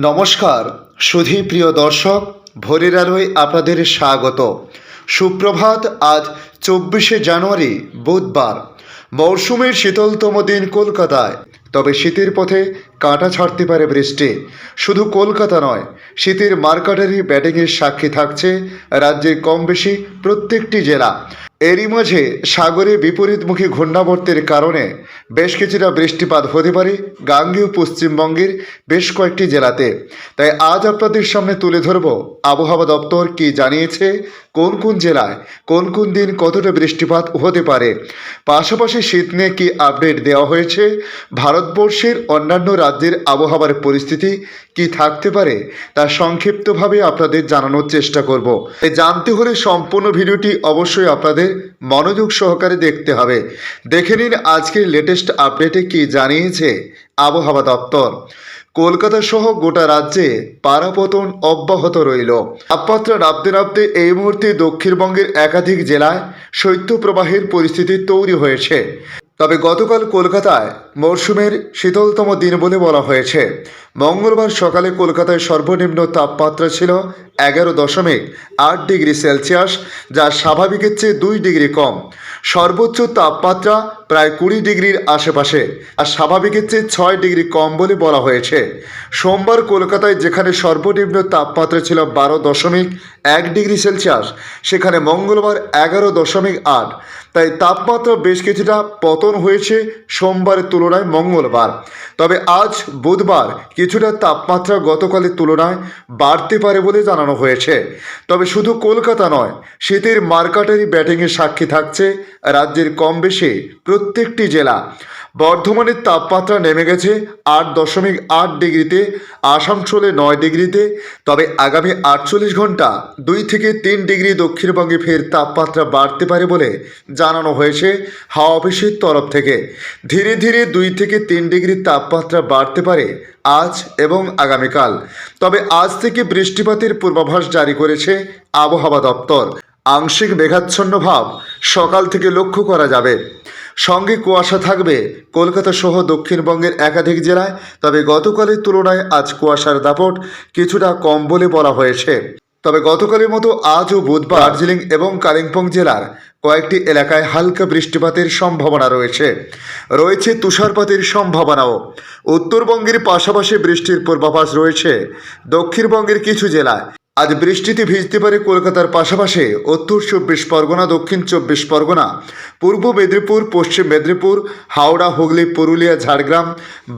নমস্কার, সুধী প্রিয় দর্শক, ভোরের আলোয় আপনাদের স্বাগত। সুপ্রভাত, আজ চব্বিশে জানুয়ারি, বুধবার। মৌসুমের শীতলতম দিন কলকাতায়। তবে শীতের পথে কাঁটা ছাড়তে পারে বৃষ্টি। শুধু কলকাতা নয় শীতের মার্কাটারি ব্যাটিংয়ের সাক্ষী থাকছে রাজ্যের কম বেশি প্রত্যেকটি জেলা। এরই মাঝে সাগরে বিপরীতমুখী ঘূর্ণাবর্তের কারণে বেশ কিছুটা বৃষ্টিপাত হতে পারে গাঙ্গেয় পশ্চিমবঙ্গের বেশ কয়েকটি জেলাতে। তাই আজ আপনাদের সামনে তুলে ধরব আবহাওয়া দপ্তর কি জানিয়েছে, কোন কোন জেলায় কোন কোন দিন কতটা বৃষ্টিপাত হতে পারে। পাশাপাশি শীত নিয়ে কি আপডেট দেওয়া হয়েছে, ভারতবর্ষের অন্যান্য রাজ্যের আবহাওয়ার পরিস্থিতি কি থাকতে পারে, তা সংক্ষিপ্তভাবে আপনাদের জানানোর চেষ্টা করব। জানতে হলে সম্পূর্ণ ভিডিওটি অবশ্যই আপনাদের মনোযোগ সহকারে দেখতে হবে। দেখে নিন আজকের লেটেস্ট আপডেটে কি জানিয়েছে আবহাওয়া দপ্তর। কলকাতা সহ গোটা রাজ্যে পারাপতন অব্যাহত রইল। তাপমাত্রা নামতে নামতে এই মুহূর্তে দক্ষিণবঙ্গের একাধিক জেলায় শৈত্যপ্রবাহের পরিস্থিতি তৈরি হয়েছে। তবে গতকাল কলকাতায় মরশুমের শীতলতম দিন বলে বলা হয়েছে। মঙ্গলবার সকালে কলকাতায় সর্বনিম্ন তাপমাত্রা ছিল এগারো দশমিক আট ডিগ্রি সেলসিয়াস, যা স্বাভাবিকের চেয়ে দুই ডিগ্রি কম। সর্বোচ্চ তাপমাত্রা প্রায় কুড়ি ডিগ্রির আশেপাশে আর স্বাভাবিকের চেয়ে ছয় ডিগ্রি কম বলে বলা হয়েছে। সোমবার কলকাতায় যেখানে সর্বনিম্ন তাপমাত্রা ছিল বারো দশমিক এক ডিগ্রি সেলসিয়াস, সেখানে মঙ্গলবার এগারো দশমিক আট। তাই তাপমাত্রা বেশ কিছুটা পতন হয়েছে সোমবারের তুলনায় মঙ্গলবার। তবে আজ বুধবার কিছুটা তাপমাত্রা গতকালের তুলনায় বাড়তে পারে বলে জানানো হয়েছে। তবে শুধু কলকাতা নয়, শীতের মার্কাটারি ব্যাটিংয়ের সাক্ষী থাকছে রাজ্যের কম বেশি প্রত্যেকটি জেলা। বর্ধমানের তাপমাত্রা নেমে গেছে আট দশমিক আট ডিগ্রিতে আসানসোলে নয় ডিগ্রিতে, তবে আগামী আটচল্লিশ ঘণ্টা দুই থেকে তিন ডিগ্রি দক্ষিণবঙ্গে ফের তাপমাত্রা বাড়তে পারে বলে জানানো হয়েছে হাওয়া অফিসের তরফ থেকে। ধীরে ধীরে দুই থেকে তিন ডিগ্রি তাপমাত্রা বাড়তে পারে আজ এবং আগামীকাল। তবে আজ থেকে বৃষ্টিপাতের পূর্বাভাস জারি করেছে আবহাওয়া দপ্তর। আংশিক মেঘাচ্ছন্ন ভাব সকাল থেকে লক্ষ্য করা যাবে। সঙ্গে কুয়াশা থাকবে। কলকাতা সহ দক্ষিণবঙ্গের একাধিক জেলায়। তবে গতকালের তুলনায় আজ কুয়াশার দাপট কিছুটা কম বলে বলা হয়েছে। তবে গতকালের মতো আজও বুধবার দার্জিলিং এবং কালিম্পং জেলার কয়েকটি এলাকায় হালকা বৃষ্টিপাতের সম্ভাবনা রয়েছে। রয়েছে তুষারপাতের সম্ভাবনাও। উত্তরবঙ্গের পাশাপাশি বৃষ্টির পূর্বাভাস রয়েছে। দক্ষিণবঙ্গের কিছু জেলায়। আজ বৃষ্টিতে ভিজতে পারে কলকাতার পাশাপাশি উত্তর চব্বিশ পরগনা, দক্ষিণ চব্বিশ পরগনা, পূর্ব মেদিনীপুর, পশ্চিম মেদিনীপুর, হাওড়া, হুগলি, পুরুলিয়া, ঝাড়গ্রাম,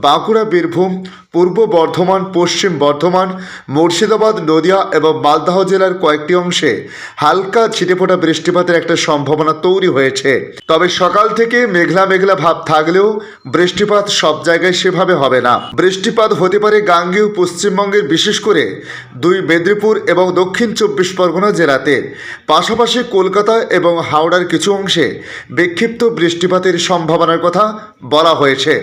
বাঁকুড়া, বীরভূম পূর্ব বর্ধমান, পশ্চিম বর্ধমান, মুর্শিদাবাদ, নদিয়া এবং মালদহ জেলার কয়েকটি অংশে হালকা ছিটেফোঁটা বৃষ্টিপাতের একটা সম্ভাবনা তৈরি হয়েছে। তবে সকাল থেকে মেঘলা মেঘলা ভাব থাকলেও বৃষ্টিপাত সব জায়গায় সেভাবে হবে না। বৃষ্টিপাত হতে পারে গাঙ্গেয়, পশ্চিমবঙ্গের বিশেষ করে দুই মেদিনীপুর এবং দক্ষিণ চব্বিশ পরগনা জেলাতে। পাশাপাশি কলকাতা এবং হাওড়ার কিছু অংশে বিক্ষিপ্ত বৃষ্টিপাতের সম্ভাবনার কথা বলা হয়েছে।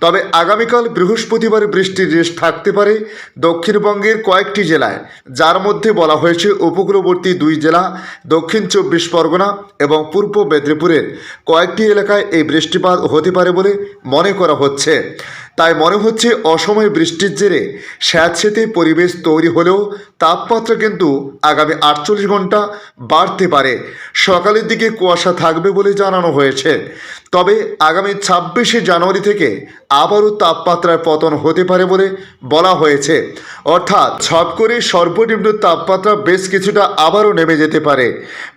তবে আগামীকাল বৃহস্পতিবার বৃষ্টির রেশ থাকতে পারে। দক্ষিণবঙ্গের কয়েকটি জেলায়, যার মধ্যে বলা হয়েছে উপকূলবর্তী দুই জেলা, দক্ষিণ চব্বিশ পরগনা এবং পূর্ব মেদিনীপুরের কয়েকটি এলাকায় এই বৃষ্টিপাত হতে পারে বলে মনে করা হচ্ছে। তাই মনে হচ্ছে অসময়ে বৃষ্টির জেরে স্যাঁতসেতে পরিবেশ তৈরি হলেও তাপমাত্রা কিন্তু আগামী আটচল্লিশ ঘণ্টা বাড়তে পারে। সকালের দিকে কুয়াশা থাকবে বলে জানানো হয়েছে। তবে আগামী ছাব্বিশে জানুয়ারি থেকে আবারও তাপমাত্রার পতন হতে পারে বলে বলা হয়েছে। অর্থাৎ ছট করে সর্বনিম্ন তাপমাত্রা বেশ কিছুটা আবারও নেমে যেতে পারে।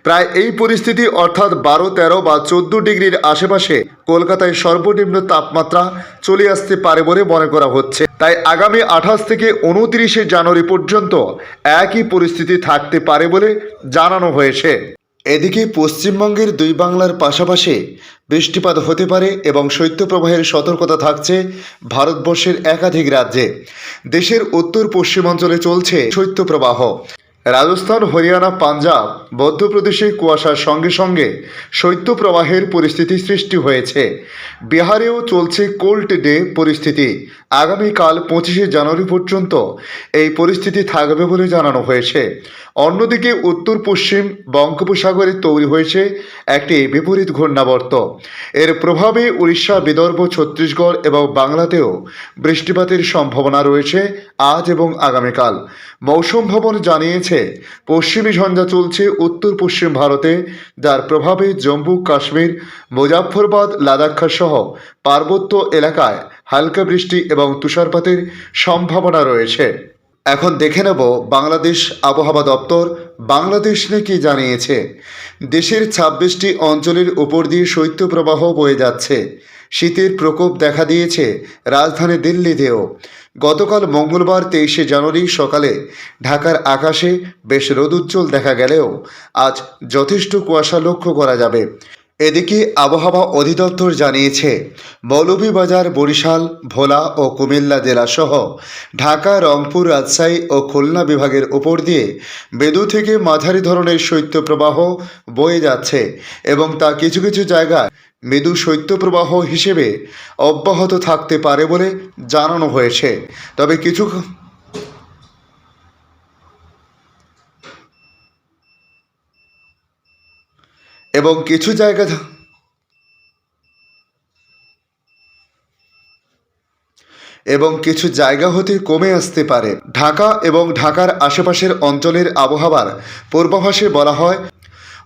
প্রায় এই পরিস্থিতি অর্থাৎ বারো, তেরো বা চোদ্দ ডিগ্রির আশেপাশে কলকাতায় সর্বনিম্ন তাপমাত্রা চলে আসতে পারে বলে মনে করা হচ্ছে। তাই আগামী আঠাশ থেকে উনত্রিশে জানুয়ারি পর্যন্ত একই পরিস্থিতি থাকতে পারে বলে জানানো হয়েছে। এদিকে পশ্চিমবঙ্গের দুই বাংলার পাশাপাশি বৃষ্টিপাত হতে পারে এবং শৈত্যপ্রবাহের সতর্কতা থাকছে ভারতবর্ষের একাধিক রাজ্যে। দেশের উত্তর পশ্চিমাঞ্চলে চলছে শৈত্যপ্রবাহ। রাজস্থান, হরিয়ানা, পাঞ্জাব, মধ্যপ্রদেশে কুয়াশার সঙ্গে সঙ্গে শৈত্যপ্রবাহের পরিস্থিতি সৃষ্টি হয়েছে। বিহারেও চলছে কোল্ড ডে পরিস্থিতি। আগামীকাল পঁচিশে জানুয়ারি পর্যন্ত এই পরিস্থিতি থাকবে বলে জানানো হয়েছে। অন্যদিকে উত্তর পশ্চিম বঙ্গোপসাগরে তৈরি হয়েছে একটি বিপরীত ঘূর্ণাবর্ত। এর প্রভাবে উড়িষ্যা, বিদর্ভ, ছত্তিশগড় এবং বাংলাতেও বৃষ্টিপাতের সম্ভাবনা রয়েছে আজ এবং আগামীকাল। মৌসুম ভবন জানিয়েছে পশ্চিমী ঝঞ্ঝা চলছে উত্তর পশ্চিম ভারতে, যার প্রভাবে জম্মু, কাশ্মীর মুজাফরবাদ লাদাখ সহ পার্বত্য এলাকায় হালকা বৃষ্টি এবং তুষারপাতের সম্ভাবনা রয়েছে। এখন দেখে নেব বাংলাদেশ আবহাওয়া দপ্তর বাংলাদেশ কি জানিয়েছে। দেশের ছাব্বিশটি অঞ্চলের উপর দিয়ে শৈত্যপ্রবাহ বয়ে যাচ্ছে। শীতের প্রকোপ দেখা দিয়েছে রাজধানী দিল্লিতেও। গতকাল মঙ্গলবার তেইশে জানুয়ারি সকালে ঢাকার আকাশে বেশ রোদুজ্জ্বল দেখা গেলেও আজ যথেষ্ট কুয়াশা লক্ষ্য করা যাবে। এদিকে আবহাওয়া অধিদপ্তর জানিয়েছে, মৌলভীবাজার, বরিশাল, ভোলা ও কুমিল্লা জেলাসহ ঢাকা, রংপুর, রাজশাহী ও খুলনা বিভাগের উপর দিয়ে বেদু থেকে মাঝারি ধরনের শৈত্যপ্রবাহ বয়ে যাচ্ছে এবং তা কিছু কিছু জায়গায় মৃদু শৈত্যপ্রবাহ হিসেবে অব্যাহত থাকতে পারে বলে জানানো হয়েছে। তবে কিছু এবং কিছু জায়গা এবং কিছু জায়গা হতে কমে আসতে পারে। ঢাকা এবং ঢাকার আশেপাশের অঞ্চলের আবহাওয়ার পূর্বাভাসে বলা হয়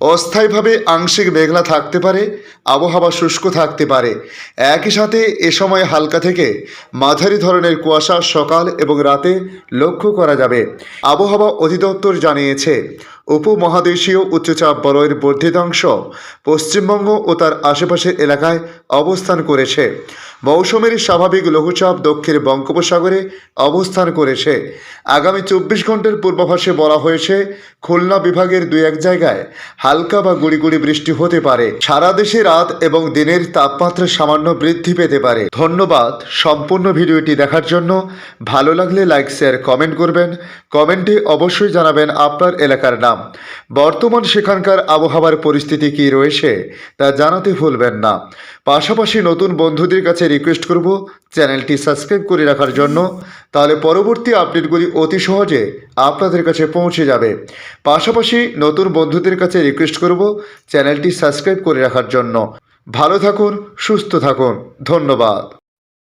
অস্থায়ীভাবে আংশিক মেঘলা থাকতে পারে, আবহাওয়া শুষ্ক থাকতে পারে। একই সাথে এ সময় হালকা থেকে মাঝারি ধরনের কুয়াশা সকাল এবং রাতে লক্ষ্য করা যাবে। আবহাওয়া অধিদপ্তর জানিয়েছে উপমহাদেশীয় উচ্চচাপ বলয়ের বর্ধিতাংশ পশ্চিমবঙ্গ ও তার আশেপাশের এলাকায় অবস্থান করেছে। মৌসুমের স্বাভাবিক লঘুচাপ দক্ষিণ বঙ্গোপসাগরে অবস্থান করেছে। আগামী চব্বিশ ঘণ্টার পূর্বাভাসে বলা হয়েছে, খুলনা বিভাগের দুই এক জায়গায় হালকা বা গুড়ি বৃষ্টি হতে পারে। সারা দেশে রাত এবং দিনের তাপমাত্রা সামান্য বৃদ্ধি পেতে পারে। ধন্যবাদ সম্পূর্ণ ভিডিওটি দেখার জন্য। ভালো লাগলে লাইক, শেয়ার, কমেন্ট করবেন। কমেন্টে অবশ্যই জানাবেন আপনার এলাকার নাম। বর্তমান সেখানকার আবহাওয়ার পরিস্থিতি কী রয়েছে তা জানাতে ভুলবেন না। পাশাপাশি নতুন বন্ধুদের কাছে রিকোয়েস্ট করব, চ্যানেলটি সাবস্ক্রাইব করে রাখার জন্য। তাহলে পরবর্তী আপডেটগুলি অতি সহজে আপনাদের কাছে পৌঁছে যাবে। পাশাপাশি নতুন বন্ধুদের কাছে রিকোয়েস্ট করব, চ্যানেলটি সাবস্ক্রাইব করে রাখার জন্য। ভালো থাকুন, সুস্থ থাকুন। ধন্যবাদ।